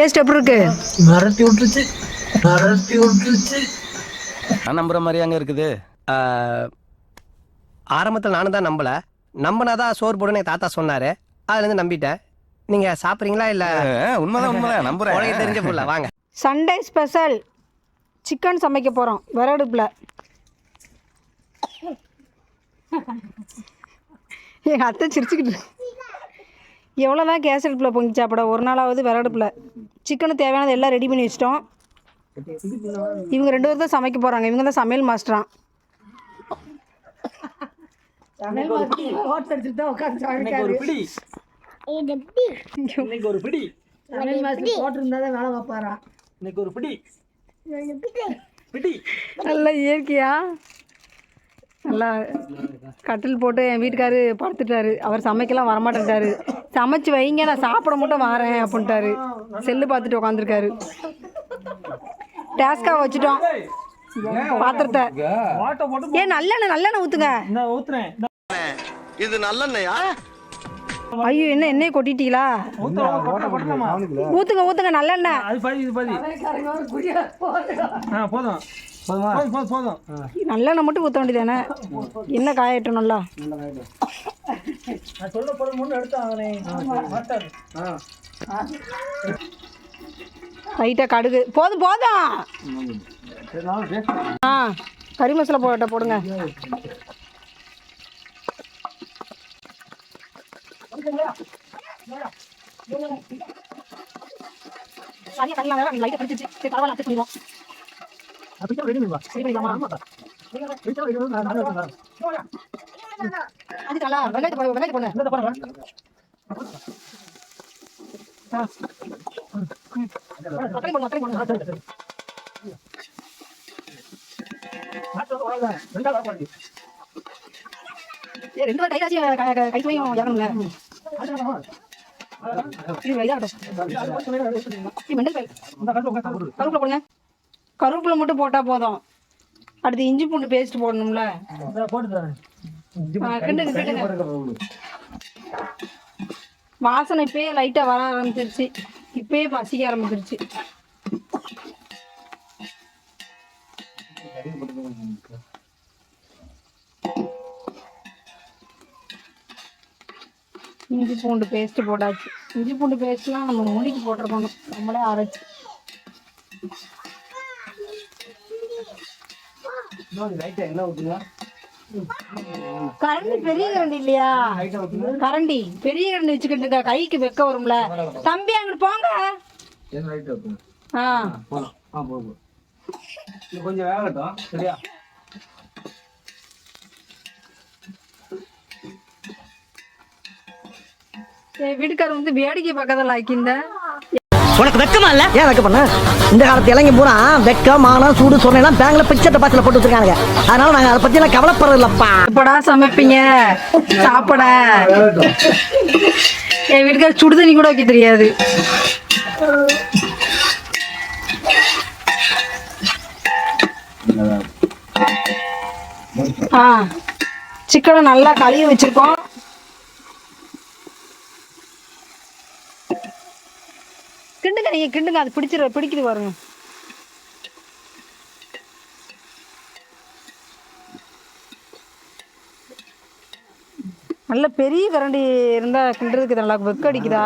Taste எப்படி இருக்கு? மிரட்டி விட்டுருச்சு மிரட்டி விட்டுருச்சு. நான் நம்புற மாதிரி அங்க இருக்குது. ஆரம்பத்தில் நானும் தான் நம்பல. நம்பினாதான் சோறு போடுன்னு என் தாத்தா சொன்னாரு. அதுலேருந்து நம்பிட்டேன். நீங்க சாப்பிட்றீங்களா இல்ல? உண்மைதான் உண்மைதான். உனக்கு நம்புறேன் தெரிஞ்ச புள்ள வாங்க. சண்டே ஸ்பெஷல் சிக்கன் சமைக்க போகிறோம் விறகுடுப்பில். எங்கள் அத்தை சிரிச்சுக்கிட்டு எவ்வளோதான் கேஸ் அடுப்பில் பொங்கி சாப்பிட ஒரு நாளாவது விறகுடுப்பில் சிக்கனு தேவையானது எல்லாம் ரெடி பண்ணி வச்சிட்டோம். இவங்க ரெண்டு பேரும் தான் சமைக்க போகிறாங்க இவங்க தான் சமையல் மாஸ்டரான் இன்னைக்கு ஒரு பிடி. இன்னைக்கு ஒரு பிடி. போட்டிருந்தா வேலை பார்ப்பாரா? இன்னைக்கு ஒரு பிடி. பிடி. நல்லா இயற்கையா? நல்லா கட்டில் போட்டு என் வீட்டுக்காரு படுத்துட்டாரு. அவர் சமைக்கலாம் வரமாட்டேன்ட்டாரு. சமைச்சு வைங்க நான் சாப்பிட மட்டும் வரேன் அப்படின்ட்டாரு. செல்லு பார்த்துட்டு உட்காந்துருக்காரு டேஸ்காக வச்சுட்டோம். பாத்திரத்தை. ஏன் நல்லெண்ணெய் நல்லெண்ணெய் இந்த இது நல்லெண்ணெயா? ஐயோ என்ன எண்ணெயை கொட்டிட்டீங்களா? ஊற்றுங்க ஊற்றுங்க நல்லெண்ணெய். போதும். போதுமா போதும் போதும் போதும் நல்லெண்ணெய் மட்டும் ஊற்ற வேண்டியதானே என்ன காயட்டும் நல்லா நான் சொல்ல போகிற முன்னு எடுத்தாங்கண்ணே மாட்டாது லைட்டாக கடுகு போதும் போதும் ஆ கறி மசாலா போட்ட போடுங்க ரெண்டு பேர் கைராசி கை சுவையும் இறங்கணும்ல இது இதாகட்டும். இது மெண்டல் பயிர். கருவேப்பிலை போடுங்க கருவேப்பிலை மட்டும் போட்டா போதும். அடுத்து இஞ்சி பூண்டு பேஸ்ட் போடணும்ல. வாசனை இப்பயே லைட்டா வர ஆரம்பிச்சிருச்சு. இப்பயே பசிக்க ஆரம்பிச்சிருச்சு. இஞ்சி பூண்டு பேஸ்ட் போட்டாச்சு. இஞ்சி பூண்டு பேஸ்ட்லாம் நம்ம முடிக்கு போட்டிருக்கணும். நம்மளே அரைச்சு. கரண்டி பெரிய கரண்டி இல்லையா? கரண்டி பெரிய கரண்டி வச்சுக்கிட்டு கைக்கு வெக்க வரும்ல. தம்பி அங்கிட்டு போங்க. கொஞ்சம் வேகட்டும் சரியா? வீட்டுக்காரர் வந்து வேடிக்கை பக்கத்தில் ஆக்கிந்த உனக்கு வெக்கமா இல்ல? ஏன் வெக்க பண்ண? இந்த காலத்து இளைஞ பூரா வெக்கம் மானம் சூடு சொன்னேன் பேங்க்ல பிச்சை பாத்துல போட்டு வச்சிருக்காங்க அதனால நாங்க அதை பத்தி எல்லாம் கவலைப்படுறது இல்லப்பா எப்படா சமைப்பீங்க? சாப்பிட. என் வீட்டுக்காரர் சுடு தண்ணி கூட வைக்க தெரியாது. ஆ. சிக்கனை நல்லா கழுவி வச்சிருக்கோம். கிண்டுங்க நீங்க கிண்டுங்க அது பிடிச்சிரு பிடிக்குது பாருங்க. நல்ல பெரிய கரண்டி இருந்தா கிண்டுறதுக்கு நல்லா வெக்க அடிக்குதா?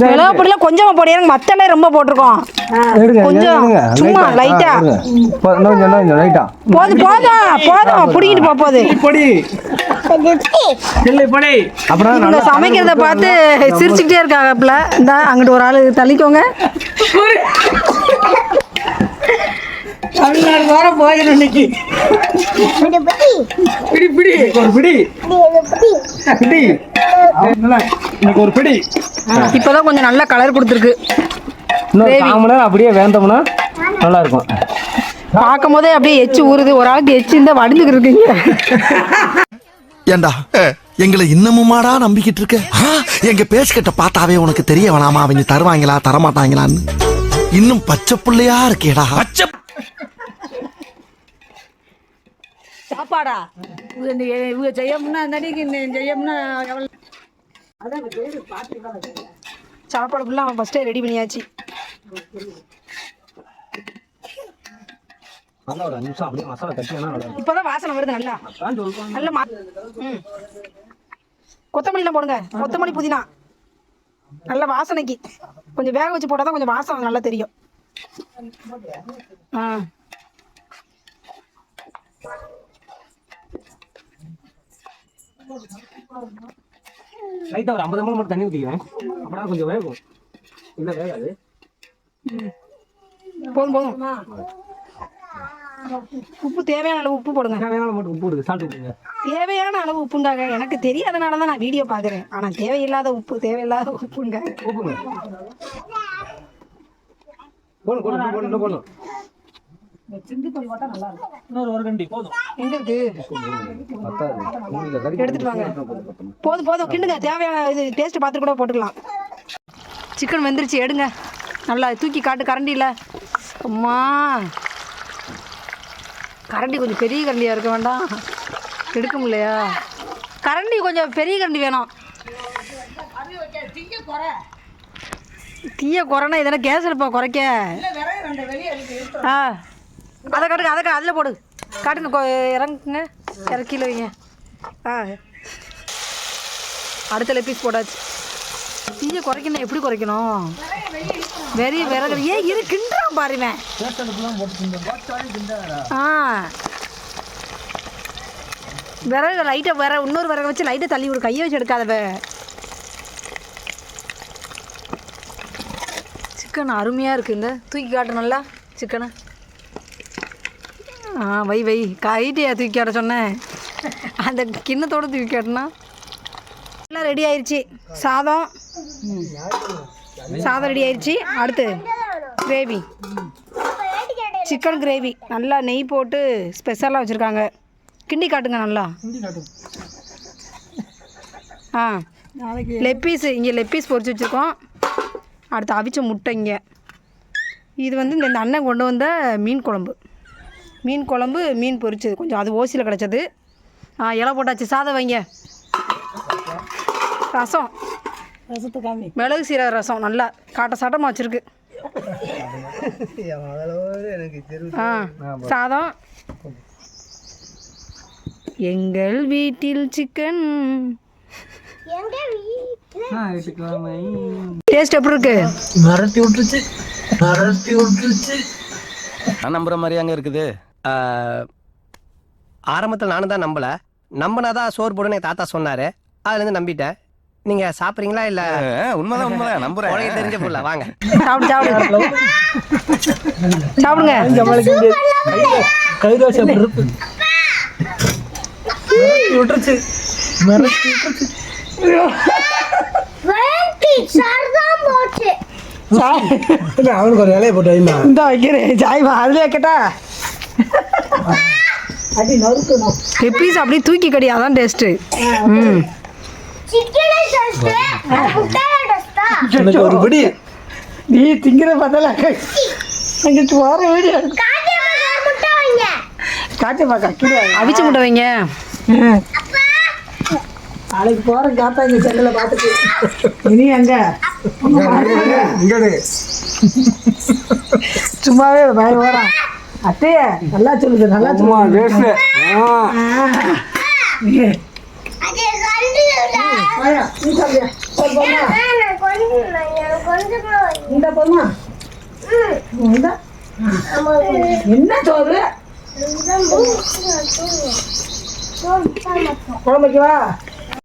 மிளகா பொடியெல்லாம் கொஞ்சமா போடியாங்க மத்தெல்லாம் ரொம்ப போட்டிருக்கோம். எடுங்க கொஞ்சம் சும்மா லைட்டா லைட்டா. போதும் போதும் போதும் பிடிக்கிட்டு போ போகுது பொடி. இல்லை பொடி. அப்புறம் இந்த நல்லா சமைக்கிறத பார்த்து சிரிச்சுக்கிட்டே இருக்காங்கப்ல இந்த அங்கிட்டு ஒரு ஆளு தள்ளிக்கோங்க. தமிழ்நாடு வர போயிடும் இன்னைக்கு. பிடி பிடி. ஒரு பிடி. பிடி. எனக்கு ஒரு பிடி. இப்போதான் கொஞ்சம் நல்ல கலர் கொடுத்துருக்கு. இன்னொரு அப்படியே வேந்தோம்னா நல்லா இருக்கும் பார்க்கும் போதே அப்படியே எச்சு ஊறுது. ஒரு ஆளுக்கு எச்சு இருந்தா வடிஞ்சுக்கிட்டு இருக்கீங்க. ஏண்டா? எங்களை இன்னமுமாடா நம்பிக்கிட்டு இருக்க? எங்க பேசிக்கிட்ட பார்த்தாவே உனக்கு தெரிய வேணாமா? அவங்க தருவாங்களா தரமாட்டாங்களான்னு. இன்னும் பச்சை புள்ளையா இருக்கேடா. சாப்பாடா? இவங்க செய்யணும்னா அந்த அடிக்கு செய்யணும்னா சாப்பாடு ஃபுல்லாக அவன் ஃபஸ்ட்டே ரெடி பண்ணியாச்சு. இப்போதான் வாசனை வருது நல்லா. நல்ல மா ம். கொத்தமல்லிலாம் போடுங்க. கொத்தமல்லி புதினா. நல்ல வாசனைக்கு. கொஞ்சம் வேக வச்சு போட்டால் தான் கொஞ்சம் வாசனை நல்லா தெரியும். ஆ. லைட்டாக ஒரு ஐம்பது மணி மட்டும் தண்ணி ஊற்றிக்கிறேன் அப்படின்னா கொஞ்சம் வேகும். இல்லை வேகாது. போதும் போதும். உப்பு தேவையான அளவு உப்பு போடுங்க. தேவையான மட்டும் உப்பு இருக்கு சாப்பிட்டு விட்டுருங்க. தேவையான அளவு உப்புண்டாங்க. எனக்கு தெரியாதனால தான் நான் வீடியோ பார்க்குறேன். ஆனால் தேவையில்லாத உப்பு தேவையில்லாத உப்புங்க. உப்புங்க இன்னொரு ஒரு கண்டி போதும். எங்க இருக்கு எடுத்துட்டு வாங்க. போதும் போதும். கிண்டுங்க. தேவையான இது டேஸ்ட் பார்த்துட்டு கூட போட்டுக்கலாம். சிக்கன் வெந்துருச்சு. எடுங்க. நல்லா தூக்கி காட்டு. கரண்டியில். அம்மா. கரண்டி கொஞ்சம் பெரிய கரண்டியாக இருக்க வேண்டாம். எடுக்க முடியலையா? கரண்டி கொஞ்சம் பெரிய கரண்டி வேணும். தீய குறைனா இதெல்லாம் கேஸ் இருப்பா குறைக்க. ஆ. அதை காட்டுங்க அதை கா- அதில் போடு. காட்டுங்க இறங்குங்க இறக்கில வைங்க ஆ. அடுத்த லெப்பீஸ் போட்டாச்சு. தீயை குறைக்கணும் எப்படி குறைக்கணும்? வெறிய விறகு ஏன் இரு கிண்டான் பாருவேன் ஆ. விறகு லைட்டாக விற இன்னொரு விறகு வச்சு லைட்டை தள்ளி விடு. கையை வச்சு எடுக்காதவ சிக்கன் அருமையாக இருக்குது இந்த. தூக்கி காட்டு நல்லா சிக்கனை. ஆ வை வை. கைட்டியா தூக்கி காட்ட சொன்னேன் அந்த கிண்ணத்தோட தூக்கி காட்டினா எல்லாம் ரெடி ஆயிடுச்சு சாதம். சாதம் ரெடி ஆயிடுச்சு அடுத்து கிரேவி சிக்கன் கிரேவி நல்லா நெய் போட்டு ஸ்பெஷலாக வச்சுருக்காங்க. கிண்டி காட்டுங்க நல்லா. ஆ. லெக் பீஸு இங்கே லெக் பீஸ் பொரிச்சு வச்சுருக்கோம். அடுத்து அவிச்ச முட்டை இங்கே. இது வந்து இந்த அண்ணன் கொண்டு வந்த மீன் குழம்பு. மீன் குழம்பு மீன் பொரிச்சது. கொஞ்சம் அது ஓசியில் கிடச்சது. ஆ இலை போட்டாச்சு. சாதம் வைங்க. ரசம். மிளகு சீரக ரசம். நல்லா காட்ட சாட்டமாக வச்சுருக்கு. ஆ சாதம். எங்கள் வீட்டில் சிக்கன் டேஸ்ட் எப்படி இருக்கு? மிரட்டி விட்டுருச்சு. மிரட்டி விட்டுருச்சு. நான் நம்புற மாதிரி அங்க இருக்குது. ஆரம்பத்தில் நானும் தான் நம்பல. நம்பினாதான் சோறு போடுன்னு எங்க தாத்தா சொன்னாரு. அதுலேருந்து நம்பிட்டேன். நீங்க சாப்பிட்றீங்களா இல்ல? உண்மைதான் உண்மைதான். நம்புறேன். உனக்கு தெரிஞ்ச புள்ள வாங்க. சாப்பிடு சாப்பிடு சாப்பிடுங்க. இருக்கு மிரட்டி விட்டுருச்சு. மிரட்டி விட்டுருச்சு இல்லை அவனுக்கு ஒரு இலையை போட்டு இந்த வைக்கிறேன். சாய்வா அதுல கேட்டா பீஸ் அப்படியே தூக்கி கடி அதான் டேஸ்ட்டு ம். எனக்கு ஒரு பிடி நீ திங்கிற பார்த்தல அங்கிட்டு போகிற வீடியோ காய்ச்சப்பா கக்கிடுவா அவிச்ச முட்டை வைங்க. நாளைக்கு போகிற காத்தா இங்கே செல்லில் பார்த்துட்டு. இனி எங்க? இங்கடு சும்மாவே பயம் வரான். அத்தைய நல்லா சொல்லுது நல்லா வேஸ்ட் இந்த போமா இந்தா. என்ன சோறு? குழம்பு வைக்கவா